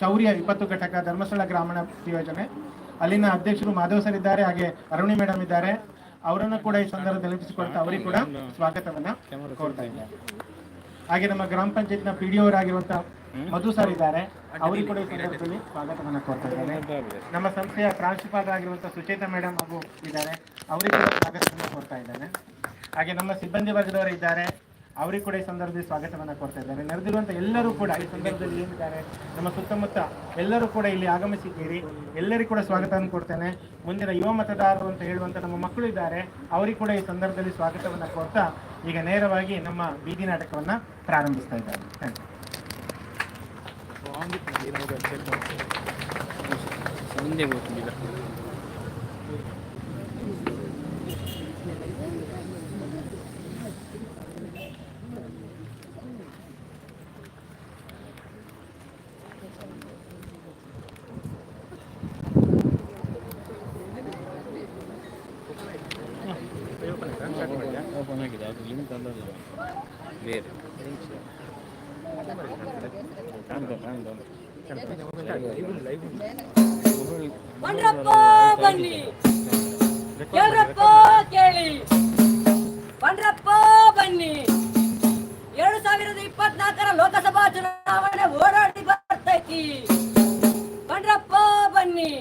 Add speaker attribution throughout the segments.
Speaker 1: ಶೌರ್ಯ ವಿಪತ್ತು ಘಟಕ ಧರ್ಮಸ್ಥಳ ಗ್ರಾಮೀಣ ಯೋಜನೆ. ಅಲ್ಲಿನ ಅಧ್ಯಕ್ಷರು ಮಾಧವ್ ಸರ್ ಇದ್ದಾರೆ ಹಾಗೆ ಅರುಣಿ ಮೇಡಮ್ ಇದ್ದಾರೆ. ಅವರನ್ನು ಕೂಡ ಈ ಸಂದರ್ಭದಲ್ಲಿ ನೆನಪಿಸಿಕೊಳ್ತಾ ಅವರಿಗೆ ಕೂಡ ಸ್ವಾಗತವನ್ನ ಕೋರ್ತಾ ಇದ್ದಾರೆ ಹಾಗೆ ನಮ್ಮ ಗ್ರಾಮ ಪಂಚಾಯತ್ನ ಪಿ ಡಿ ಅವರಾಗಿರುವಂತಹ ಮಧು ಸರ್ ಇದ್ದಾರೆ. ಅವರಿಗೆ ಕೂಡ ಈ ಸಂದರ್ಭದಲ್ಲಿ ಸ್ವಾಗತವನ್ನ ಕೋರ್ತಾ ಇದ್ದಾರೆ. ನಮ್ಮ ಸಂಸ್ಥೆಯ ಪ್ರಾಂಶುಪಾಲರಾಗಿರುವಂತಹ ಸುಚೇತಾ ಮೇಡಮ್ ಅವರು ಇದ್ದಾರೆ. ಅವರಿಗೆ ಕೂಡ ಸ್ವಾಗತವನ್ನು ಕೋರ್ತಾ ಇದ್ದಾರೆ ಹಾಗೆ ನಮ್ಮ ಸಿಬ್ಬಂದಿ ವರ್ಗದವರು ಇದ್ದಾರೆ ಅವರಿಗೆ ಕೂಡ ಈ ಸಂದರ್ಭದಲ್ಲಿ ಸ್ವಾಗತವನ್ನು ಕೊಡ್ತಾ ಇದ್ದಾರೆ. ನೆರೆದಿರುವಂತ ಎಲ್ಲರೂ ಕೂಡ ಈ ಸಂದರ್ಭದಲ್ಲಿ ಏನಿದ್ದಾರೆ, ನಮ್ಮ ಸುತ್ತಮುತ್ತ ಎಲ್ಲರೂ ಕೂಡ ಇಲ್ಲಿ ಆಗಮಿಸಿದ್ದೀರಿ. ಎಲ್ಲರಿಗೂ ಕೂಡ ಸ್ವಾಗತವನ್ನು ಕೊಡ್ತೇನೆ. ಮುಂದಿನ ಯುವ ಮತದಾರರು ಅಂತ ಹೇಳುವಂತ ನಮ್ಮ ಮಕ್ಕಳು ಇದ್ದಾರೆ, ಅವರಿಗೆ ಕೂಡ ಈ ಸಂದರ್ಭದಲ್ಲಿ ಸ್ವಾಗತವನ್ನು ಕೊಡ್ತಾ ಈಗ ನೇರವಾಗಿ ನಮ್ಮ ಬೀದಿ ನಾಟಕವನ್ನ ಪ್ರಾರಂಭಿಸ್ತಾ ಇದ್ದಾರೆ.
Speaker 2: ಕಾಣ್ತಾ
Speaker 3: ಬನ್ನಿ. ಕೇಳ್ರಪ್ಪ ಕೇಳಿ. ಬಂಡ್ರಪ್ಪ ಬನ್ನಿ. ಎರಡು ಸಾವಿರದ ಇಪ್ಪತ್ನಾಲ್ಕರ ಲೋಕಸಭಾ ಚುನಾವಣೆ ಓಡಾಡಿ ಬರ್ತೈತಿ. ಬಂಡ್ರಪ್ಪ ಬನ್ನಿ.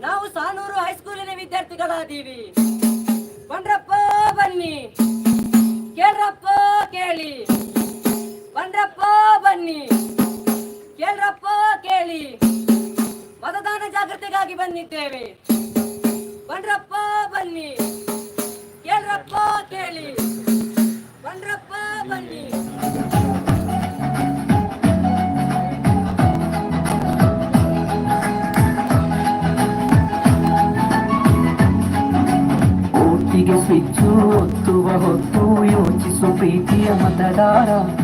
Speaker 3: ನಾವು ಸಾನೂರು ಹೈಸ್ಕೂಲಿನ ವಿದ್ಯಾರ್ಥಿಗಳಾದೀವಿ. ಬಂಡ್ರಪ್ಪ ಬನ್ನಿ. ಕೇಳ್ರಪ್ಪ, ಕೇಳಿ. ಬನ್ನಿ. ಕೇಳ್ರಪ್ಪ ಕೇಳಿ. ಮತದಾನ ಜಾಗೃತಿಗಾಗಿ ಬಂದಿದ್ದೇವೆ. ಬನ್ರಪ್ಪ ಬನ್ನಿ. ಕೇಳ್ರಪ್ಪ ಕೇಳಿ. ಬನ್ರಪ್ಪ ಬನ್ನಿ.
Speaker 4: ಓಟಿಗೆ ಸ್ವಿಚ್ಚು ಒತ್ತುವ ಹೊತ್ತು ಯೋಚಿಸು ಪ್ರೀತಿಯ ಮತದಾರ.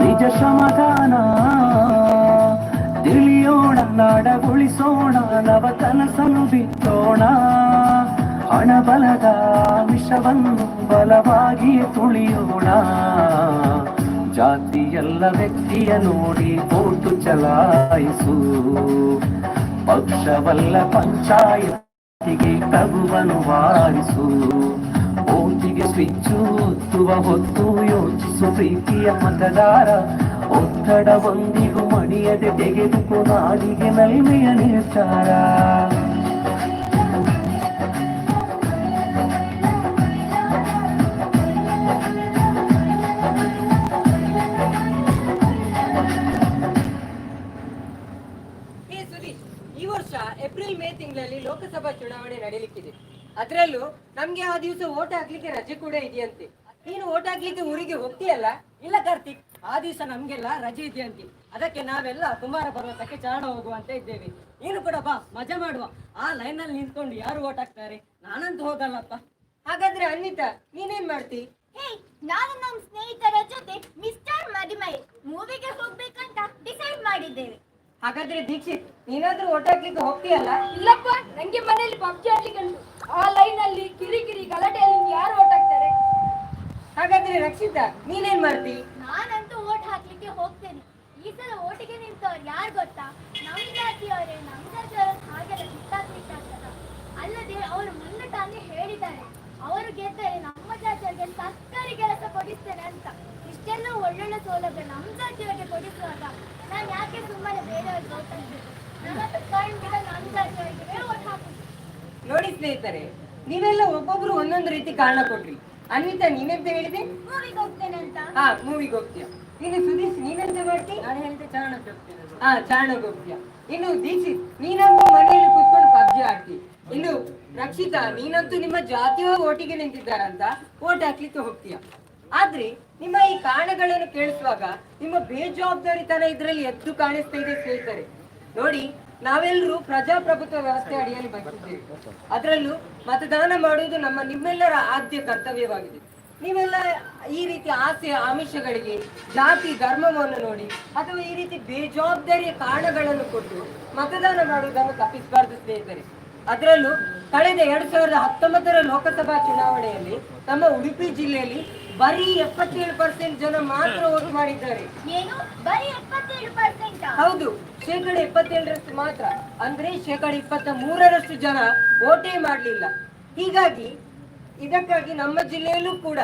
Speaker 4: ನಿಜ ಸಮಾಧಾನ. ತಿಳಿಯೋಣ ನಾಡ ಉಳಿಸೋಣ ನವ ಕನಸನ್ನು ಬಿತ್ತೋಣ ಹಣ ಬಲದ ವಿಷವನ್ನು ಬಲವಾಗಿ ತುಳಿಯೋಣ. ಜಾತಿಯಲ್ಲ ವ್ಯಕ್ತಿಯ ನೋಡಿ ಓಟು ಚಲಾಯಿಸು. ಪಕ್ಷವಲ್ಲ ಪಂಚಾಯತಿಗೆ ಕಗುವನು ವಾರಿಸು. ಓಟಿಗೆ ಸ್ವಿಚ್ಚು ಒತ್ತುವ ಹೊತ್ತು ಯೋಚಿಸು ಪ್ರೀತಿಯ ಮತದಾರ. ಒತ್ತಡ ಒಂದಿಗೂ ಮಣಿಯದೆ ತೆಗೆದುಕೊ ನಾಡಿಗೆ ನಲ್ಮೆಯ ನಿರ್ಧಾರ
Speaker 3: ಈ ವರ್ಷ ಏಪ್ರಿಲ್ ಮೇ ತಿಂಗಳಲ್ಲಿ ಲೋಕಸಭಾ ಚುನಾವಣೆ ನಡೀಲಿಕ್ಕಿದೆ. ಅದ್ರಲ್ಲೂ ನಮ್ಗೆ ಆ ದಿವಸ ಓಟ್ ಹಾಕ್ಲಿಕ್ಕೆ ರಜೆ ಕೂಡ ಇದೆಯಂತೆ. ನೀನು ಓಟ್ ಹಾಕ್ಲಿಕ್ಕೆ ಊರಿಗೆ ಹೋಗ್ತೀಯಲ್ಲ? ಇಲ್ಲ ಕಾರ್ತಿಕ್ ಆ ದಿವಸ ನಮ್ಗೆಲ್ಲ ರಜೆ ಇದೆಯಂತೆ. ಅದಕ್ಕೆ ನಾವೆಲ್ಲ ಕುಮಾರ ಪರ್ವತಕ್ಕೆ ಚಾರಣ ಹೋಗುವಂತ ಇದ್ದೇವೆ. ನೀನು ಕೂಡ ಬಾ ಮಜಾ ಮಾಡುವ. ಆ ಲೈನ್ ಅಲ್ಲಿ ನಿಂತ್ಕೊಂಡು ಯಾರು ಓಟ್ ಹಾಕ್ತಾರೆ? ನಾನಂತೂ ಹೋಗಲ್ಲಪ್ಪ. ಹಾಗಾದ್ರೆ ಅನ್ನಿತಾ ನೀನೇನ್ ಮಾಡ್ತಿ?
Speaker 5: ಹೇ ನಾನು ನಮ್ಮ ಸ್ನೇಹಿತರ ಜೊತೆ ಮಿಸ್ಟರ್ ಮದಿಮೈ ಮೂವಿಗೆ ಹೋಗ್ಬೇಕಂತ ಡಿಸೈಡ್ ಮಾಡಿದ್ದೇವೆ.
Speaker 3: ಹಾಗಾದ್ರೆ ದೀಕ್ಷಿತ್ ನೀನಾದ್ರೂ ಓಟ್ ಹಾಕ್ಲಿಕ್ಕೆ ಹೋಗ್ತೀಯಲ್ಲ?
Speaker 5: ಇಲ್ಲಪ್ಪ ನಂಗೆ ಮನೆಯಲ್ಲಿ ಪಬ್ಜಿ ಆಡ್ಲಿಕ್ಕೆ ಉಂಟು. ಆ ಲೈನ್ ಅಲ್ಲಿ ಕಿರಿಕಿರಿ ಗಲಾಟೆಯಲ್ಲಿ ಯಾರು ಓಟ್ ಹಾಕ್ತಾರೆ?
Speaker 3: ಹಾಗಾದ್ರೆ ರಕ್ಷಿತ ನೀನೇನ್ ಮಾಡ್ತಿ?
Speaker 5: ನಾನಂತೂ ಓಟ್ ಹಾಕ್ಲಿಕ್ಕೆ ಹೋಗ್ತೇನೆ. ಈ ಸಲ ಓಟಿಗೆ ನಿಂತವ್ರು ಯಾರು ಗೊತ್ತಾ? ನಮ್ ಜಾತಿಯವರೇ ನಮ್ ಜಾತಿಯವರ ಹಾಗೆಲ್ಲ ಕಿತ್ತಾಕ್ಲಿಕ್ಕೆ ಆಗ್ತದ. ಅಲ್ಲದೆ ಅವರು ಮುಂದೆ ತಾನೇ ಹೇಳಿದ್ದಾರೆ. ಅವರು ಗೆದ್ದರೆ ನಮ್ಮ ಜಾತಿಯವರಿಗೆ ಸರ್ಕಾರಿ ಕೆಲಸ ಕೊಡಿಸ್ತೇನೆ ಅಂತ. ಇಷ್ಟೆಲ್ಲ ಒಳ್ಳೊಳ್ಳೆ ಸೌಲಭ್ಯ ನಮ್ಮ ಜಾತಿಯವರಿಗೆ ಕೊಡಿಸುವಾಗ ನಾನು ಯಾಕೆ ಸುಮ್ಮನೆ ಬೇರೆಯವ್ರಿಗೆ ಓಟ್ ಹಾಕ್ಬೇಕು
Speaker 3: ನೋಡಿ ಸ್ನೇಹಿತರೆ ನೀವೆಲ್ಲ ಒಬ್ಬೊಬ್ರು ಒಂದೊಂದು ರೀತಿ ಕಾರಣ ಕೊಟ್ರಿ ಅನ್ವಿತಾ ನೀನೆಂತ ಹೇಳಿದೆ? ಹಾ ಮೂವಿಗೆ ಹೋಗ್ತೀಯ ಇನ್ನು ಸುದೀಶ್ ನೀನೆಂತ ಮಾಡ್ತಿ? ನಾನು ಹೇಳಿದೆ ಚಾರಣಕ್ಕೆ ಹೋಗ್ತೀನಿ ಹಾ ಚಾರಣಕ್ಕೆ ಹೋಗ್ತೀಯ ಇನ್ನು ದೀಕ್ಷಿತ್ ನೀನಂತೂ ಮನೆಯಲ್ಲಿ ಕೂತ್ಕೊಂಡು ಪಬ್ಜಿ ಆಡ್ತಿ. ಇನ್ನು ರಕ್ಷಿತಾ ನೀನಂತೂ ನಿಮ್ಮ ಜಾತಿಯ ಓಟಿಗೆ ನಿಂತಿದ್ದಾರಂತ ಓಟ್ ಹಾಕ್ಲಿಕ್ಕೆ ಹೋಗ್ತೀಯ. ಆದ್ರೆ ನಿಮ್ಮ ಈ ಕಾರಣಗಳನ್ನು ಕೇಳಿಸುವಾಗ ನಿಮ್ಮ ಬೇಜವಾಬ್ದಾರಿತನ ಇದರಲ್ಲಿ ಎದ್ದು ಕಾಣಿಸ್ತಾ ಇದೆ ಸ್ನೇಹಿತರೆ. ನೋಡಿ ನಾವೆಲ್ಲರೂ ಪ್ರಜಾಪ್ರಭುತ್ವ ವ್ಯವಸ್ಥೆ ಅಡಿಯಲ್ಲಿ ಬದುಕಿದ್ದೇವೆ ಅದರಲ್ಲೂ ಮತದಾನ ಮಾಡುವುದು ನಮ್ಮ ನಿಮ್ಮೆಲ್ಲರ ಆದ್ಯ ಕರ್ತವ್ಯವಾಗಿದೆ. ನೀವೆಲ್ಲ ಈ ರೀತಿ ಆಸೆ, ಆಮಿಷಗಳಿಗೆ, ಜಾತಿ, ಧರ್ಮವನ್ನು ನೋಡಿ, ಅಥವಾ ಈ ರೀತಿ ಬೇಜವಾಬ್ದಾರಿಯ ಕಾರಣಗಳನ್ನು ಕೊಟ್ಟು ಮತದಾನ ಮಾಡುವುದನ್ನು ತಪ್ಪಿಸಬಾರ್ದು ಸ್ನೇಹಿತರೆ. ಅದರಲ್ಲೂ ಕಳೆದ ಎರಡ್ ಸಾವಿರದ ಹತ್ತೊಂಬತ್ತರ ಲೋಕಸಭಾ ಚುನಾವಣೆಯಲ್ಲಿ ನಮ್ಮ ಉಡುಪಿ ಜಿಲ್ಲೆಯಲ್ಲಿ ಬರೀ ಎಪ್ಪತ್ತೇಳು ಪರ್ಸೆಂಟ್ ಜನ ಮಾತ್ರ ಓಟು ಮಾಡಿದ್ದಾರೆ.
Speaker 5: ಏನು? ಬರೀ ಎಪ್ಪತ್ತೇಳು ಪರ್ಸೆಂಟ್
Speaker 3: ಹೌದು ಶೇಕಡ ಎಪ್ಪತ್ತೇಳರಷ್ಟು ಮಾತ್ರ. ಅಂದ್ರೆ ಶೇಕಡ ಇಪ್ಪತ್ತ ಮೂರರಷ್ಟು ಜನ ಓಟೇ ಮಾಡಲಿಲ್ಲ. ಹೀಗಾಗಿ ಇದಕ್ಕಾಗಿ ನಮ್ಮ ಜಿಲ್ಲೆಯಲ್ಲೂ ಕೂಡ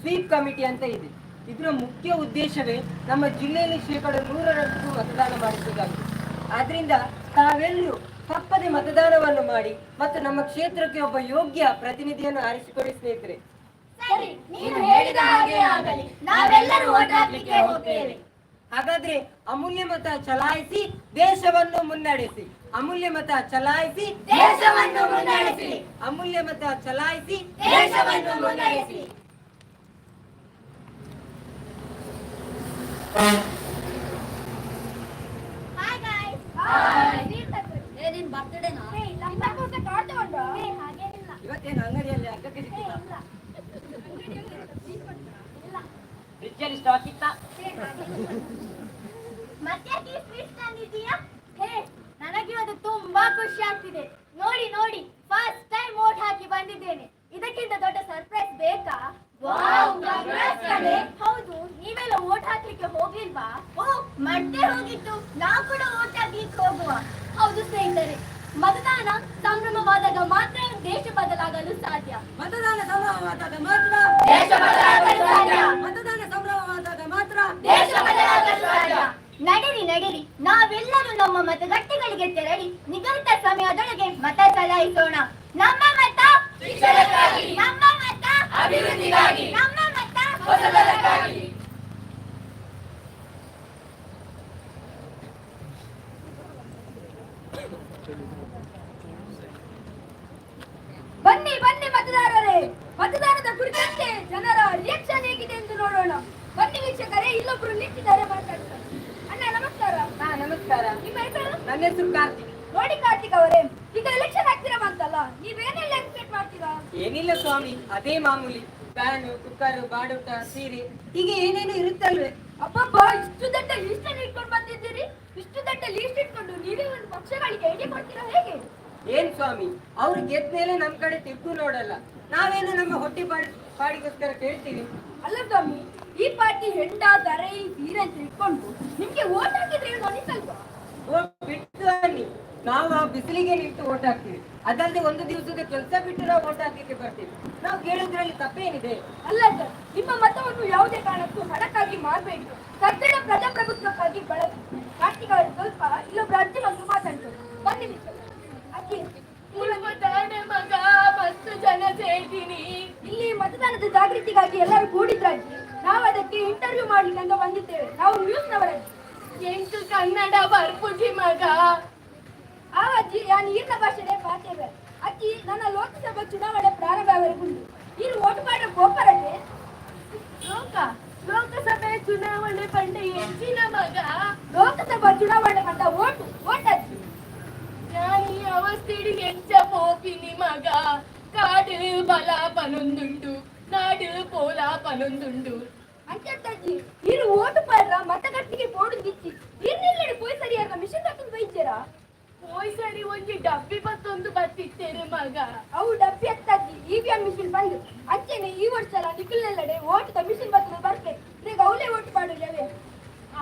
Speaker 3: ಸ್ವೀಪ್ ಕಮಿಟಿ ಅಂತ ಇದೆ. ಇದರ ಮುಖ್ಯ ಉದ್ದೇಶವೇ ನಮ್ಮ ಜಿಲ್ಲೆಯಲ್ಲಿ ಶೇಕಡ ನೂರರಷ್ಟು ಮತದಾನ ಮಾಡಿಸುವುದಾಗಿದೆ ಆದ್ರಿಂದ ತಾವೆಲ್ಲರೂ ತಪ್ಪದೆ ಮತದಾನವನ್ನು ಮಾಡಿ ಮತ್ತು ನಮ್ಮ ಕ್ಷೇತ್ರಕ್ಕೆ ಒಬ್ಬ ಯೋಗ್ಯ ಪ್ರತಿನಿಧಿಯನ್ನು ಆರಿಸಿಕೊಳ್ಳಿ ಸ್ನೇಹಿತರೆ.
Speaker 5: ಸರಿ ನೀನು ಹೇಳಿದ ಹಾಗೆ ಆಗಲಿ. ನಾವೆಲ್ಲರೂ ಓಟ್ ಹಾಕ್ಲಿಕ್ಕೆ ಹೋಗ್ತೇವೆ.
Speaker 3: ಹಾಗಾದ್ರೆ ಅಮೂಲ್ಯ ಮತ ಚಲಾಯಿಸಿ ದೇಶವನ್ನು ಮುನ್ನಡೆಸಿ. ಅಮೂಲ್ಯ ಮತ ಚಲಾಯಿಸಿ
Speaker 5: ದೇಶವನ್ನು ಮುನ್ನಡೆಸಿ.
Speaker 3: ಅಮೂಲ್ಯ ಮತ ಚಲಾಯಿಸಿ
Speaker 5: ದೇಶವನ್ನು ಮುನ್ನಡೆಸಿ. ಹಾಯ್ ಗಾಯ್ಸ್ ಹಾಯ್ ಬರ್ತ್ಡೇನಾ
Speaker 3: ಇವತ್ತೇನು ಅಂಗಡಿಯಲ್ಲಿ ಸಿಕ್ಕಿಲ್ಲ ಫ್ರಿಜ್ಜಲ್ಲಿ ಸ್ಟಾಕ್ ಇತ್ತ?
Speaker 5: ಮತ್ತ್ಯಾಕೆ ಸ್ವೀಟ್ ತಂದಿದ್ದೀಯಾ? ಹೇ ನನಗಿವತ್ತು ತುಂಬಾ ಖುಷಿ ಆಗ್ತಿದೆ. ನೋಡಿ ನೋಡಿ. ಫಸ್ಟ್ ಟೈಮ್ ಓಟ್ ಹಾಕಿ ಬಂದಿದ್ದೇನೆ. ಇದಕ್ಕಿಂತ ದೊಡ್ಡ ಸರ್ಪ್ರೈಸ್ ಬೇಕಾ? ಹೌದು ನೀವೆಲ್ಲ ಓಟ್ ಹಾಕ್ಲಿಕ್ಕೆ ಹೋಗ್ಲಿಲ್ವಾ? ಮತ್ತೆ ಹೋಗಿತ್ತು ನಾವು ಕೂಡ ಓಟ್ ಹಾಕ್ಲಿಕ್ಕೆ ಹೋಗುವ. ಹೌದು ಸ್ನೇಹಿತರೆ ಮತದಾನ ಸಂಭ್ರಮವಾದಾಗ ಮಾತ್ರ ದೇಶ ಬದಲಾಗಲು ಸಾಧ್ಯ.
Speaker 3: ಮತದಾನ ಸಂಭ್ರಮವಾದಾಗ ಮಾತ್ರ
Speaker 5: ದೇಶ ಬದಲಾಗಲು ಸಾಧ್ಯ.
Speaker 3: ಮತದಾನ ಸಂಭ್ರಮವಾದಾಗ ಮಾತ್ರ
Speaker 5: ದೇಶ ಬದಲಾಗಲು ಸಾಧ್ಯ. ನಡಿರಿ ನಡಿರಿ. ನಾವೆಲ್ಲರೂ ನಮ್ಮ ಮತಗಟ್ಟೆಗಳಿಗೆ ತೆರಳಿ ನಿಗದಿತ ಸಮಯದೊಳಗೆ ಮತ ಚಲಾಯಿಸೋಣ. ನಮ್ಮ ಮತ ನಮ್ಮ ಮತ ಅಭಿವೃದ್ಧಿಗಾಗಿ. ನಮ್ಮ ಮತ ಹೊಸದಕ್ಕಾಗಿ
Speaker 6: ಬನ್ನಿ ಬನ್ನಿ ಮತದಾರರೇ ಮತದಾನದ ಕುರಿತಂತೆ ಜನರ ರಿಯಾಕ್ಷನ್ ಹೇಗಿದೆ ಎಂದು ನೋಡೋಣ ಬನ್ನಿ ವೀಕ್ಷಕರೇ ಇಲ್ಲೊಬ್ರು ನಿಂತಿದ್ದಾರೆ ಮಾತಾಡ್ತಾರೆ ಅಣ್ಣ ನಮಸ್ಕಾರ
Speaker 3: ಹಾ ನಮಸ್ಕಾರ
Speaker 6: ನಿಮ್ಮ ಹೆಸರು
Speaker 3: ನನ್ನ ಹೆಸರು ಕಾರ್ತಿಕ್
Speaker 6: ನೋಡಿ ಕಾರ್ತಿಕ್ ಅವರೇ ಈಗ ಎಲೆಕ್ಷನ್ ಆಗ್ತೀರಾ ಬಂತಲ್ಲ ನೀವೇನೆಲ್ಲ ಎಕ್ಸ್ಪೆಕ್ಟ್ ಮಾಡ್ತೀರಾ
Speaker 3: ಏನಿಲ್ಲ ಸ್ವಾಮಿ ಅದೇ ಮಾಮೂಲಿ ಫ್ಯಾನು ಕುಕ್ಕರ್ ಬಾಡೂಟ ಸೀರೆ. ಈಗ ಏನೇನು ಇರುತ್ತಲ್ವೇ?
Speaker 6: ಅಪ್ಪಪ್ಪ ಇಷ್ಟು ದೊಡ್ಡ ಲೀಸ್ಟ್ ಅನ್ನು ಇಟ್ಕೊಂಡು ಬಂದಿದ್ದೀರಿ? ಇಷ್ಟು ದೊಡ್ಡ ಲೀಸ್ಟ್ ಇಟ್ಕೊಂಡು ನೀವೇ ಒಂದು ಪಕ್ಷಗಳಿಗೆ ಐಡಿ ಕೊಡ್ತೀರಾ ಹೇಗೆ?
Speaker 3: ಏನ್ ಸ್ವಾಮಿ? ಅವ್ರು ಗೆದ್ದ ಮೇಲೆ ನಮ್ ಕಡೆ ತಿಕ್ಕು ನೋಡಲ್ಲ. ನಾವೇನು ನಮ್ಮ ಹೊಟ್ಟೆ ಪಾಡಿ ಪಾಡಿಗೋಸ್ಕರ ಕೇಳ್ತೀವಿ?
Speaker 6: ಅಲ್ಲ ಸ್ವಾಮಿ ಈ ಪಾರ್ಟಿ ಹೆಂಡ ದರೈ ಸೀರೆ ಅಂತ ಇಟ್ಕೊಂಡು ನಿಮ್ಗೆ ಓಟ್ ಹಾಕಿದ್ರೆ ಏನು ಅನಿಸಲ್ವಾ
Speaker 3: ಓಟ್ ಬಿಟ್ಟು ಅನ್ನಿ ನಾವು ಆ ಬಿಸಿಲಿಗೆ ನಿಂತು ಓಟ್ ಹಾಕ್ತೀವಿ. ಅದಲ್ಲದೆ ಒಂದು ದಿವಸದ ಕೆಲಸ ಬಿಟ್ಟು ನಾವು ಓಟ್ ಹಾಕ್ಲಿಕ್ಕೆ ಬರ್ತೀವಿ. ನಾವು ಕೇಳೋದ್ರಲ್ಲಿ ತಪ್ಪೇನಿದೆ?
Speaker 6: ಅಲ್ಲ ಸರ್ ನಿಮ್ಮ ಮತವನ್ನು ಯಾವುದೇ ಕಾರಣಕ್ಕೂ ಹಣಕ್ಕಾಗಿ ಮಾಡಬೇಡಿ ಸದೃಢ ಪ್ರಜಾಪ್ರಭುತ್ವಕ್ಕಾಗಿ ಬಳಸಿ. ಕಾರ್ತಿಕ್ ಅವರು ಸ್ವಲ್ಪ ಇಲ್ಲೊಬ್ಬ ಅಜ್ಜಿ ಒಂದು ಮಾತಾಡ್ತು ಬನ್ನಿ. ಅಜ್ಜಿ. ಮಗ ಮಸ್ತ್ ಜನ ಸೇರ್ತೀನಿ. ಇಲ್ಲಿ ಮತದಾನದ ಜಾಗೃತಿಗಾಗಿ ಎಲ್ಲರೂ ಕೂಡಿದ್ರು ಅಜ್ಜಿ. ನಾವು ಅದಕ್ಕೆ ಇಂಟರ್ವ್ಯೂ ಮಾಡ್ಲಿಕ್ಕೆ ಅಂತ ಬಂದಿದ್ದೇವೆ. ನಾವು ನ್ಯೂಸ್ ನವರಾಗಿ ಎಂಟು ಕನ್ನಡ ಬರ್ಪುಜಿ ಮಗ. ಆ ಅಜ್ಜಿ ನಾನು ನೀರಿನ ಭಾಷೆನೇ ಪಾತೇವೆ ಅಜ್ಜಿ ನನ್ನ ಲೋಕಸಭಾ ಚುನಾವಣೆ ಪ್ರಾರಂಭ ಆಗಲಿಕೊಂಡು ನೀನು ಓಟು ಮಾಡೋ ಗೋಪರತೆ ಲೋಕ ಲೋಕಸಭೆ ಚುನಾವಣೆ ಪಂಡ ಹೆಚ್ಚಿನ ಮಗ ಲೋಕಸಭಾ ಚುನಾವಣೆ ಪಂಡ ಓಟು ಓಟ್ ಅಜ್ಜಿ
Speaker 7: ನಾನು ಈ ಅವಸ್ಥೆಡಿ ಹೆಚ್ಚ ಹೋಗ್ತೀನಿ ಮಗ ಕಾಡು ಬಲ ಬಲೊಂದುಂಡು ನಾಡು ಪೋಲ ಪನೊಂದುಂಡು
Speaker 6: ಅಂಚಿ ನೀನು ಓಟು ಪಡ್ರ ಮತಗಟ್ಟಿಗೆ ಬೋಡು ದಿಚ್ಚಿ
Speaker 7: ಹೋಯ್ ಸರಿ ಒಂದು ಡಬ್ಬಿ ಬತ್ತೊಂದು ಬತ್ತಿತ್ತೇನೆ ಮಗ.
Speaker 6: ಅವು ಡಬ್ಬಿ ಎತ್ತಾಗಿ ಎಂ ಮಿಷಿನ್ ಬಂದು ಅಂಚೆನೆ ಈ ವರ್ಷ ನಿಖಿಲ್ನೆಲ್ಲಡೆ ಓಟದ ಮಿಷಿನ್ ಬತ್ತ ಬರ್ತೆ. ಈಗ ಅವಳೇ ಓಟ್ ಮಾಡಿಲ್ಲವೆ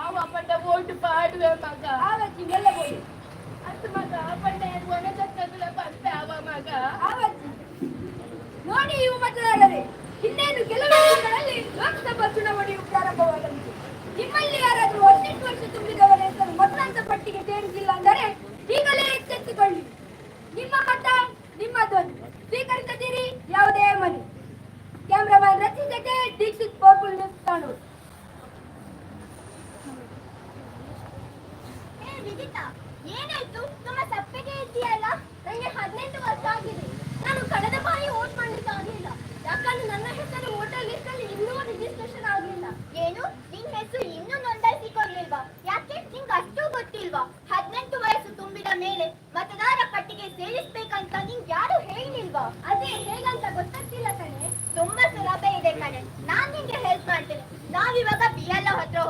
Speaker 7: ಆವ ಅಪ್ಪಂಡ ಓಟ್ ಪಾಡುವೆ ಮಗ.
Speaker 6: ಆವತ್ತಿನ ಎಲ್ಲ ಹೋಗಿ
Speaker 7: ಅದು ಮಗ ಅಪ್ಪಂಡ ಒಣ ಚಕ್ಕಗಳ ಬಂತೆ ಆವ ಮಗ.
Speaker 6: ಆವತ್ತಿ ನೋಡಿ ಇವು ಮತದಾರರೇ ಇನ್ನೇನು ಕೆಲವು ದಿನಗಳಲ್ಲಿ ಲೋಕಸಭಾ ಚುನಾವಣೆಯು ಪ್ರಾರಂಭವಾಗಲಿದೆ. ನಿಮ್ಮಲ್ಲಿ ಯಾರಾದರೂ ಹದಿನೆಂಟು ವರ್ಷ ತುಂಬಿದವರ ಹೆಸರು ಮತದಾನದ ಪಟ್ಟಿಗೆ ಸೇರಿಸಿಲ್ಲ ಅಂದರೆ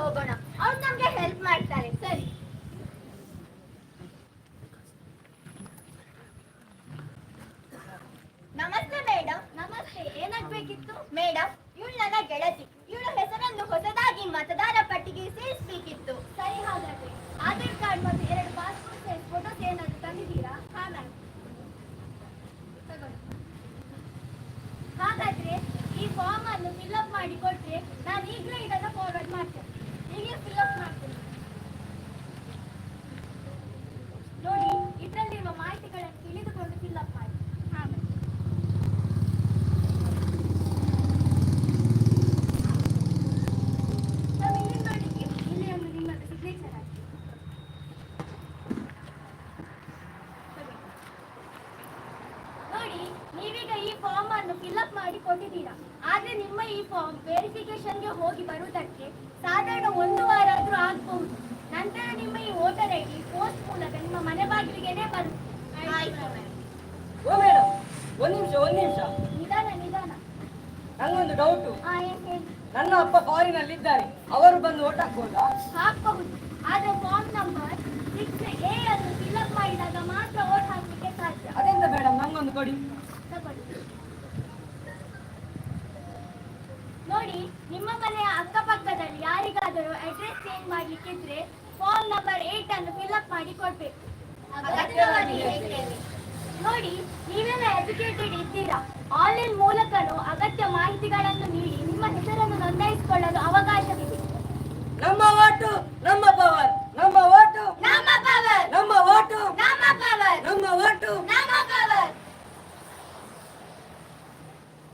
Speaker 5: looban ako. ಒಂದ್
Speaker 3: ನಿಮಿಷ.
Speaker 5: ನಿಧಾನ ನಿಧಾನ.
Speaker 3: ನಂಗೊಂದು ಡೌಟು
Speaker 5: ಏನ್ ಹೇಳಿ?
Speaker 3: ನನ್ನ ಅಪ್ಪ ಫಾರಿನ್ ಅಲ್ಲಿ ಇದ್ದಾರೆ. ಅವರು ಬಂದು ಓಟ್ ಹಾಕ್ಬೋದಾ?
Speaker 5: ಹಾಕಬಹುದು. ಆದ್ರೆ ಫಾರ್ಮ್ ನಂಬರ್ ಸಿಕ್ಸ್ ಎ ಅನ್ನು ಫಿಲ್ಅಪ್ ಮಾಡಿದಾಗ ಮಾತ್ರ ಓಟ್ ಹಾಕಲಿಕ್ಕೆ ಸಾಧ್ಯ.
Speaker 3: ಅದೆಂತ ಮೇಡಮ್ ನಂಗೊಂದು ಕೊಡಿ.
Speaker 5: ತಗೊಳ್ಳಿ. ನೋಡಿ ನಿಮ್ಮ ಮನೆಯ ಅಕ್ಕಪಕ್ಕದಲ್ಲಿ ಯಾರಿಗಾದರೂ ಅಡ್ರೆಸ್ ಚೇಂಜ್ ಮಾಡ್ಲಿಕ್ಕಿದ್ರೆ ಫಾರ್ಮ್ ನಂಬರ್ ಏಟ್ ಅನ್ನು ಫಿಲ್ಅಪ್ ಮಾಡಿ ಕೊಡ್ಬೇಕು. ಅಗತ್ಯವಾಗಿ ಹೇಳ್ತೇವೆ. ನೋಡಿ ನೀವೆಲ್ಲ ಎಜುಕೇಟೆಡ್ ಇದ್ದೀರಾ? ಆನ್ಲೈನ್ ಮೂಲಕನೂ ಅಗತ್ಯ ಮಾಹಿತಿಗಳನ್ನು ನೀಡಿ ನಿಮ್ಮ ಹೆಸರನ್ನು ನೋಂದಾಯಿಸಿಕೊಳ್ಳಲು ಅವಕಾಶವಿದೆ.
Speaker 3: ನಮ್ಮ ಓಟು ನಮ್ಮ ಪವರ್ ನಮ್ಮ ಓಟು.
Speaker 5: ನಮ್ಮ ಪವರ್
Speaker 3: ನಮ್ಮ ಓಟು.
Speaker 5: ನಮ್ಮ ಪವರ್
Speaker 3: ನಮ್ಮ ಓಟು.
Speaker 5: ನಮ್ಮ ಪವರ್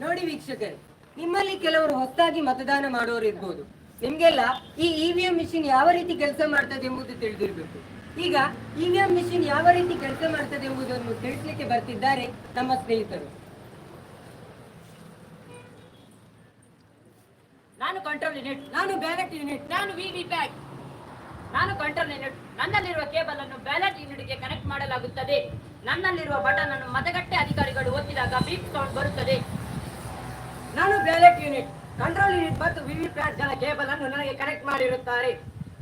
Speaker 3: ನೋಡಿ ವೀಕ್ಷಕರೇ ನಿಮ್ಮಲ್ಲಿ ಕೆಲವರು ಹೊಸದಾಗಿ ಮತದಾನ ಮಾಡೋರು ಇರ್ಬೋದು ನಿಮ್ಗೆಲ್ಲ ಈ ಇವಿಎಂ ಮಿಷಿನ್ ಯಾವ ರೀತಿ ಕೆಲಸ ಮಾಡ್ತದೆ ಎಂಬುದು ತಿಳಿದಿರಬೇಕು. ಈಗ ಇವಿಎಂ ಮಿಷಿನ್ ಯಾವ ರೀತಿ ಕೆಲಸ ಮಾಡ್ತದೆ ಎಂಬುದನ್ನು ತಿಳಿಸಲಿಕ್ಕೆ ಬರ್ತಿದ್ದಾರೆ ನಮ್ಮ ಸ್ನೇಹಿತರು.
Speaker 8: ನಾನು ಕಂಟ್ರೋಲ್ ಯೂನಿಟ್
Speaker 3: ನಾನು ಬ್ಯಾಲೆಟ್ ಯೂನಿಟ್
Speaker 8: ನಾನು ವಿವಿ ಪ್ಯಾಕ್ ನಾನು ಕಂಟ್ರೋಲ್ ಯೂನಿಟ್ ನನ್ನಲ್ಲಿರುವ ಕೇಬಲ್ ಅನ್ನು ಬ್ಯಾಲೆಟ್ ಯೂನಿಟ್ಗೆ ಕನೆಕ್ಟ್ ಮಾಡಲಾಗುತ್ತದೆ. ನನ್ನಲ್ಲಿರುವ ಬಟನ್ ಅನ್ನು ಮತಗಟ್ಟೆ ಅಧಿಕಾರಿಗಳು ಒತ್ತಿದಾಗ ಬೀಪ್ ಸೌಂಡ್ ಬರುತ್ತದೆ.
Speaker 3: ನಾನು ಬ್ಯಾಲೆಟ್ ಯೂನಿಟ್ ಕಂಟ್ರೋಲ್ ಯೂನಿಟ್ ಮತ್ತು ವಿವಿ ಪ್ಯಾಕ್ ಜನ ಕೇಬಲ್ ಅನ್ನು ನನಗೆ ಕನೆಕ್ಟ್ ಮಾಡಿರುತ್ತಾರೆ.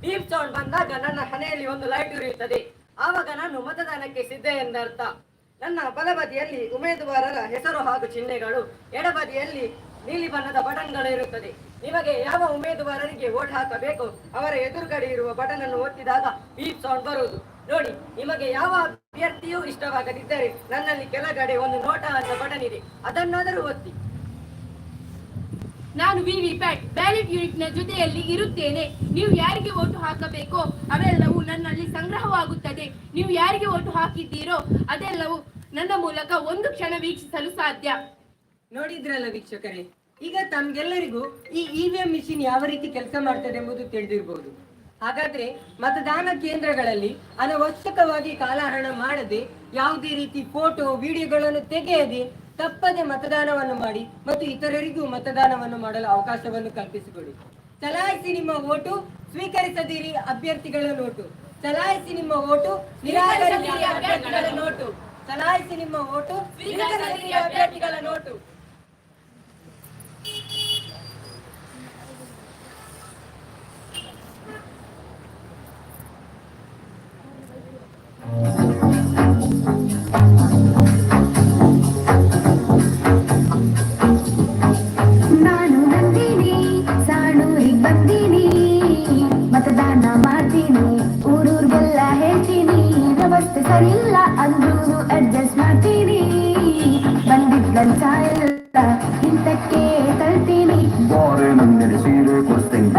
Speaker 3: ಡೀಪ್ ಸೌಂಡ್ ಬಂದಾಗ ನನ್ನ ಹಣೆಯಲ್ಲಿ ಒಂದು ಲೈಟ್ ಉರಿಯುತ್ತದೆ. ಆವಾಗ ನಾನು ಮತದಾನಕ್ಕೆ ಸಿದ್ಧ ಎಂದರ್ಥ. ನನ್ನ ಬಲಬದಿಯಲ್ಲಿ ಉಮೇದುವಾರರ ಹೆಸರು ಹಾಗೂ ಚಿಹ್ನೆಗಳು, ಎಡಬದಿಯಲ್ಲಿ ನೀಲಿ ಬಣ್ಣದ ಬಟನ್ಗಳು ಇರುತ್ತದೆ ನಿಮಗೆ ಯಾವ ಉಮೇದುವಾರರಿಗೆ ಓಟ್ ಹಾಕಬೇಕು ಅವರ ಎದುರುಗಡೆ ಇರುವ ಬಟನ್ ಅನ್ನು ಒತ್ತಿದಾಗ ಬೀಪ್ ಸೌಂಡ್ ಬರುವುದು. ನೋಡಿ, ನಿಮಗೆ ಯಾವ ಅಭ್ಯರ್ಥಿಯೂ ಇಷ್ಟವಾಗದಿದ್ದರೆ ನನ್ನಲ್ಲಿ ಕೆಳಗಡೆ ಒಂದು ನೋಟ ಅಂತ ಬಟನ್ ಇದೆ. ಅದನ್ನಾದರೂ ಒತ್ತಿ.
Speaker 7: ನಾನು ವಿವಿ ಪ್ಯಾಟ್ ಬ್ಯಾಲೆಟ್ ಯೂನಿಟ್ನ ಜೊತೆಯಲ್ಲಿ ಇರುತ್ತೇನೆ. ನೀವು ಯಾರಿಗೆ ಓಟು ಹಾಕಬೇಕೋ ಅವೆಲ್ಲವೂ ನನ್ನಲ್ಲಿ ಸಂಗ್ರಹವಾಗುತ್ತದೆ. ನೀವು ಯಾರಿಗೆ ಓಟು ಹಾಕಿದ್ದೀರೋ ಅದೆಲ್ಲವೂ ನನ್ನ ಮೂಲಕ ಒಂದು ಕ್ಷಣ ವೀಕ್ಷಿಸಲು ಸಾಧ್ಯ.
Speaker 3: ನೋಡಿದ್ರಲ್ಲ ವೀಕ್ಷಕರೇ, ಈಗ ತಮ್ಗೆಲ್ಲರಿಗೂ ಈ ಇವಿಎಂ ಮಿಷಿನ್ ಯಾವ ರೀತಿ ಕೆಲಸ ಮಾಡ್ತದೆ ಎಂಬುದು ತಿಳಿದಿರಬಹುದು ಹಾಗಾದ್ರೆ ಮತದಾನ ಕೇಂದ್ರಗಳಲ್ಲಿ ಅನವಶ್ಯಕವಾಗಿ ಕಾಲಹರಣ ಮಾಡದೆ ಯಾವುದೇ ರೀತಿ ಫೋಟೋ ವಿಡಿಯೋಗಳನ್ನು ತೆಗೆಯದೆ ತಪ್ಪದೆ ಮತದಾನವನ್ನು ಮಾಡಿ ಮತ್ತು ಇತರರಿಗೂ ಮತದಾನವನ್ನು ಮಾಡಲು ಅವಕಾಶವನ್ನು ಕಲ್ಪಿಸಿಕೊಡಿ. ಚಲಾಯಿಸಿ ನಿಮ್ಮ ಓಟು, ಸ್ವೀಕರಿಸದಿರಿ ಅಭ್ಯರ್ಥಿಗಳ ನೋಟು. ಚಲಾಯಿಸಿ ನಿಮ್ಮ ಓಟು ನಿರಾಕರಿಸಿರಿ ಅಭ್ಯರ್ಥಿಗಳ ನೋಟು. ಚಲಾಯಿಸಿ ನಿಮ್ಮ ಓಟು, ಸ್ವೀಕರಿಸದಿರಿ ಅಭ್ಯರ್ಥಿಗಳ ನೋಟು.
Speaker 9: ಸರಿಯಿಲ್ಲ ಅಂದ್ರೂ ಅಡ್ಜಸ್ಟ್ ಮಾಡ್ತೀನಿ. ಬಂದಿದ್ದಂತ ಎಲ್ಲ ಹಿಂದಕ್ಕೆ ತಳ್ತೀನಿ.
Speaker 4: ಬಾರೆ ನಂದಿನಿ ಸೀರೆ ಕೊಡ್ತೇನೆ.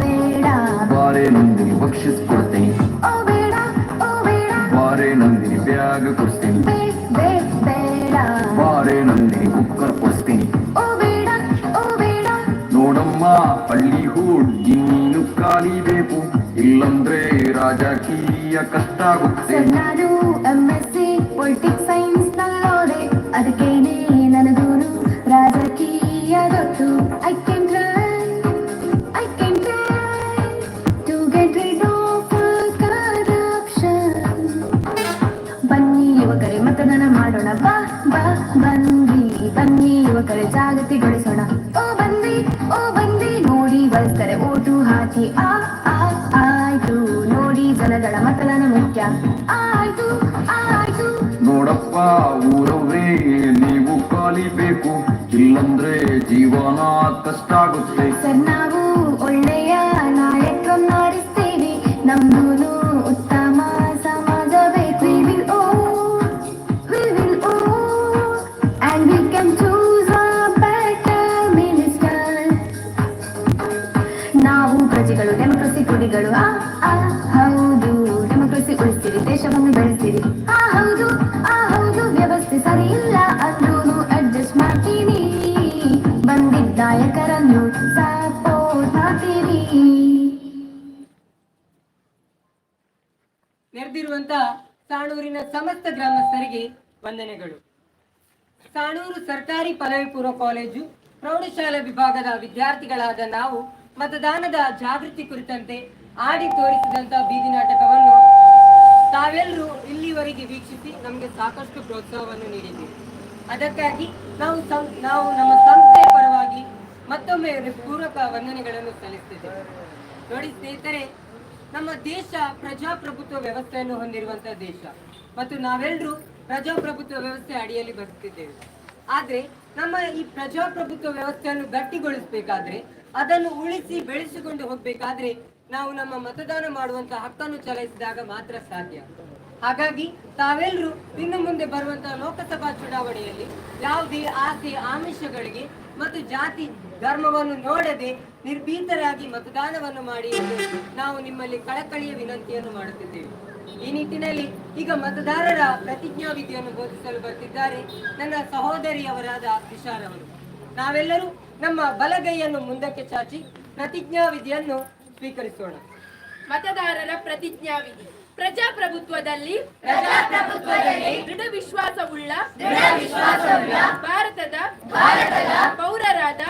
Speaker 9: ಬೇಡ.
Speaker 4: ಬಾರೆ ನಂದಿನಿ ಬಕ್ಷಿಸ್ ಕೊಡ್ತೀನಿ.
Speaker 9: ಓ ಬೇಡ ಓ ಬೇಡ.
Speaker 4: ಬಾರೆ ನಂದಿನಿ ಬ್ಯಾಗ್ ಕೊಡ್ತೇನೆ.
Speaker 9: ಬೇಡ.
Speaker 4: ಬಾರೆ ನಂದಿನಿ ಕುಕ್ಕರ್ ಕೊಡ್ತೇನೆ.
Speaker 9: ಓ ಬೇಡ ಓ ಬೇಡ.
Speaker 4: ನೋಡಮ್ಮ ಹಳ್ಳಿ ಹುಡ್ಗಿ ನೀನು ಕಾಲಿಬೇಕು ಇಲ್ಲಂದ್ರೆ ರಾಜಕೀಯ ಕಷ್ಟ ಆಗುತ್ತೆ.
Speaker 9: ಯುವಕರ ಜಾಗೃತಿಗೊಳಿಸೋಣ ಓ ಬಂದಿ ಓ ಬಂದಿ ನೋಡಿ ಬಳಸ್ತಾರೆ ಓಟು ಹಾಕಿ. ಆ ಆ ಆಯ್ತು ನೋಡಿ ಜನಗಳ ಮತದಾನ ಮುಖ್ಯ. ಆಯ್ತು ಆಯ್ತು.
Speaker 4: ನೋಡಪ್ಪ ಊರವ್ರೇ ನೀವು ಕಾಲಿಬೇಕು. ಇಲ್ಲಂದ್ರೆ ಜೀವನ ಕಷ್ಟ ಆಗುತ್ತೆ
Speaker 9: ಸರ್ ನಾವು ಒಳ್ಳೆಯ ನಾಯಕರನ್ನ ಆರಿಸ್ತೀವಿ
Speaker 3: ವಂದನೆಗಳು. ಸಾಣೂರು ಸರ್ಕಾರಿ ಪದವಿ ಪೂರ್ವ ಕಾಲೇಜು, ಪ್ರೌಢಶಾಲಾ ವಿಭಾಗದ ವಿದ್ಯಾರ್ಥಿಗಳಾದ ನಾವು ಮತದಾನದ ಜಾಗೃತಿ ಕುರಿತಂತೆ ಆಡಿ ತೋರಿಸಿದಂತಹ ಬೀದಿ ನಾಟಕವನ್ನು ತಾವೆಲ್ಲರೂ ಇಲ್ಲಿವರೆಗೆ ವೀಕ್ಷಿಸಿ ನಮಗೆ ಸಾಕಷ್ಟು ಪ್ರೋತ್ಸಾಹವನ್ನು ನೀಡಿದ್ದೀವಿ ಅದಕ್ಕಾಗಿ ನಾವು ನಾವು ನಮ್ಮ ಸಂಸ್ಥೆಯ ಪರವಾಗಿ ಮತ್ತೊಮ್ಮೆ ಪೂರ್ವಕ ವಂದನೆಗಳನ್ನು ಸಲ್ಲಿಸುತ್ತಿದ್ದೇವೆ ನೋಡಿ ಸ್ನೇಹಿತರೆ, ನಮ್ಮ ದೇಶ ಪ್ರಜಾಪ್ರಭುತ್ವ ವ್ಯವಸ್ಥೆಯನ್ನು ಹೊಂದಿರುವಂತಹ ದೇಶ. ಮತ್ತು ನಾವೆಲ್ಲರೂ ಪ್ರಜಾಪ್ರಭುತ್ವ ವ್ಯವಸ್ಥೆ ಅಡಿಯಲ್ಲಿ ಬದುಕಿದ್ದೇವೆ ಆದ್ರೆ ನಮ್ಮ ಈ ಪ್ರಜಾಪ್ರಭುತ್ವ ವ್ಯವಸ್ಥೆಯನ್ನು ಗಟ್ಟಿಗೊಳಿಸಬೇಕಾದ್ರೆ, ಅದನ್ನು ಉಳಿಸಿ ಬೆಳೆಸಿಕೊಂಡು ಹೋಗ್ಬೇಕಾದ್ರೆ ನಾವು ನಮ್ಮ ಮತದಾನ ಮಾಡುವಂತಹ ಹಕ್ಕನ್ನು ಚಲಾಯಿಸಿದಾಗ ಮಾತ್ರ ಸಾಧ್ಯ. ಹಾಗಾಗಿ ತಾವೆಲ್ಲರೂ ಇನ್ನು ಮುಂದೆ ಬರುವಂತಹ ಲೋಕಸಭಾ ಚುನಾವಣೆಯಲ್ಲಿ ಯಾವುದೇ ಆಸೆ, ಆಮಿಷಗಳಿಗೆ ಮತ್ತು ಜಾತಿ, ಧರ್ಮವನ್ನು ನೋಡದೆ ನಿರ್ಭೀತರಾಗಿ ಮತದಾನವನ್ನು ಮಾಡಿ ನಾವು ನಿಮ್ಮಲ್ಲಿ ಕಳಕಳಿಯ ವಿನಂತಿಯನ್ನು ಮಾಡುತ್ತಿದ್ದೇವೆ. ಈ ನಿಟ್ಟಿನಲ್ಲಿ ಈಗ ಮತದಾರರ ಪ್ರತಿಜ್ಞಾ ವಿಧಿಯನ್ನು ಬೋಧಿಸಲು ಬರ್ತಿದ್ದಾರೆ ನನ್ನ ಸಹೋದರಿಯವರಾದ ವಿಶಾಲ್ ಅವರು. ನಾವೆಲ್ಲರೂ ನಮ್ಮ ಬಲಗೈಯನ್ನು ಮುಂದಕ್ಕೆ ಚಾಚಿ ಪ್ರತಿಜ್ಞಾ ವಿಧಿಯನ್ನು ಸ್ವೀಕರಿಸೋಣ.
Speaker 7: ಮತದಾರರ ಪ್ರತಿಜ್ಞಾವಿಧಿ ಪ್ರಜಾಪ್ರಭುತ್ವದಲ್ಲಿ ದೃಢ ವಿಶ್ವಾಸವುಳ್ಳ ಭಾರತದ ಪೌರರಾದ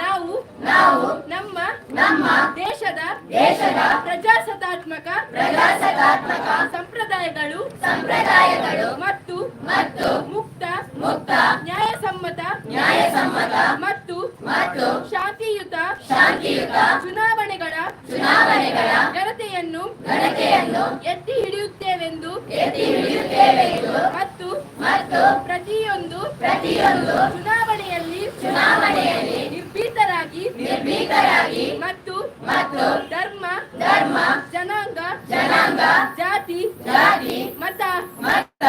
Speaker 7: ನಾವು ನಾವು ನಮ್ಮ ನಮ್ಮ ದೇಶದ ದೇಶದ ಪ್ರಜಾಸತ್ತಾತ್ಮಕ ಪ್ರಜಾಸತ್ತಾತ್ಮಕ ಸಂಪ್ರದಾಯಗಳು ಸಂಪ್ರದಾಯಗಳು ಮತ್ತು ಮತ್ತು ಮುಕ್ತ ಮುಕ್ತ ನ್ಯಾಯಸಮ್ಮತ ನ್ಯಾಯಸಮ್ಮತ ಮತ್ತು ಮತ್ತು ಶಾಂತಿಯುತ ಶಾಂತಿಯುತ ಚುನಾವಣೆಗಳ ಚುನಾವಣೆಗಳ ಘನತೆಯನ್ನು ಎತ್ತಿ ಹಿಡಿಯುತ್ತೇವೆಂದು ಎತ್ತಿ ಹಿಡಿಯುತ್ತೇವೆಂದು ಮತ್ತು ಮತ್ತು ಪ್ರತಿಯೊಂದು ಪ್ರತಿಯೊಂದು ಚುನಾವಣೆಯಲ್ಲಿ ಚುನಾವಣೆಯಲ್ಲಿ ನಿರ್ಭೀತರಾಗಿ ನಿರ್ಭೀತರಾಗಿ ಮತ್ತು ಮತ್ತು ಧರ್ಮ ಧರ್ಮ ಜನಾಂಗ ಜನಾಂಗ ಜಾತಿ ಜಾತಿ ಮತ ಮತ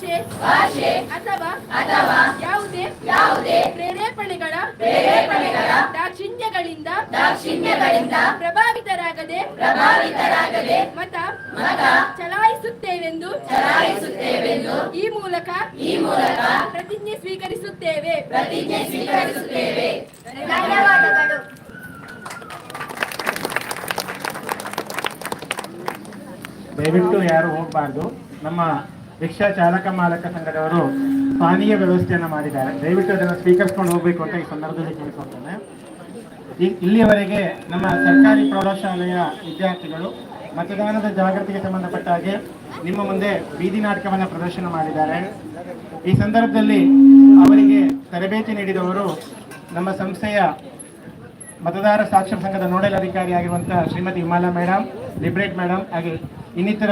Speaker 7: ಭಾಷೆ ಭಾಷೆ ಅಥವಾ ಅಥವಾ ಯಾವುದೇ ಯಾವುದೇ ಪ್ರೇರೇಪಣೆಗಳ ಪ್ರೇರೇಪಣೆಗಳ ದಾಕ್ಷಿಣ್ಯಗಳಿಂದ ದಾಕ್ಷಿಣ್ಯಗಳಿಂದ ಪ್ರಭಾವಿತರಾಗದೆ ಪ್ರಭಾವಿತರಾಗದೆ ಮತ ಮತ ಚಲಾಯಿಸುತ್ತೇವೆಂದು ಚಲಾಯಿಸುತ್ತೇವೆಂದು ಈ ಮೂಲಕ ಈ ಮೂಲಕ ಪ್ರತಿಜ್ಞೆ ಸ್ವೀಕರಿಸುತ್ತೇವೆ. ಪ್ರತಿಜ್ಞೆ ಸ್ವೀಕರಿಸುತ್ತೇವೆ.
Speaker 5: ಧನ್ಯವಾದಗಳು.
Speaker 1: ದಯವಿಟ್ಟು ಯಾರು ಹೋಗಬಾರ್ದು. ನಮ್ಮ ರಿಕ್ಷಾ ಚಾಲಕ ಮಾಲಕ ಸಂಘದವರು ಪಾನೀಯ ವ್ಯವಸ್ಥೆಯನ್ನು ಮಾಡಿದ್ದಾರೆ. ದಯವಿಟ್ಟು ಅದನ್ನು ಸ್ವೀಕರಿಸ್ಕೊಂಡು ಹೋಗ್ಬೇಕು ಅಂತ ಈ ಸಂದರ್ಭದಲ್ಲಿ ಕೇಳಿಕೊಳ್ತೇನೆ ಇಲ್ಲಿಯವರೆಗೆ ನಮ್ಮ ಸರ್ಕಾರಿ ಪ್ರೌಢಶಾಲೆಯ ವಿದ್ಯಾರ್ಥಿಗಳು ಮತದಾನದ ಜಾಗೃತಿಗೆ ಸಂಬಂಧಪಟ್ಟ ಹಾಗೆ ನಿಮ್ಮ ಮುಂದೆ ಬೀದಿ ನಾಟಕವನ್ನು ಪ್ರದರ್ಶನ ಮಾಡಿದ್ದಾರೆ. ಈ ಸಂದರ್ಭದಲ್ಲಿ ಅವರಿಗೆ ತರಬೇತಿ ನೀಡಿದವರು ನಮ್ಮ ಸಂಸ್ಥೆಯ ಮತದಾರ ಸಾಕ್ಷರ ಸಂಘದ ನೋಡಲ್ ಅಧಿಕಾರಿಯಾಗಿರುವಂತಹ ಶ್ರೀಮತಿ ಹಿಮಾಲಾ ಮೇಡಮ್ ಲಿಬ್ರೇಟ್ ಮೇಡಮ್ ಹಾಗೆ ಇನ್ನಿತರ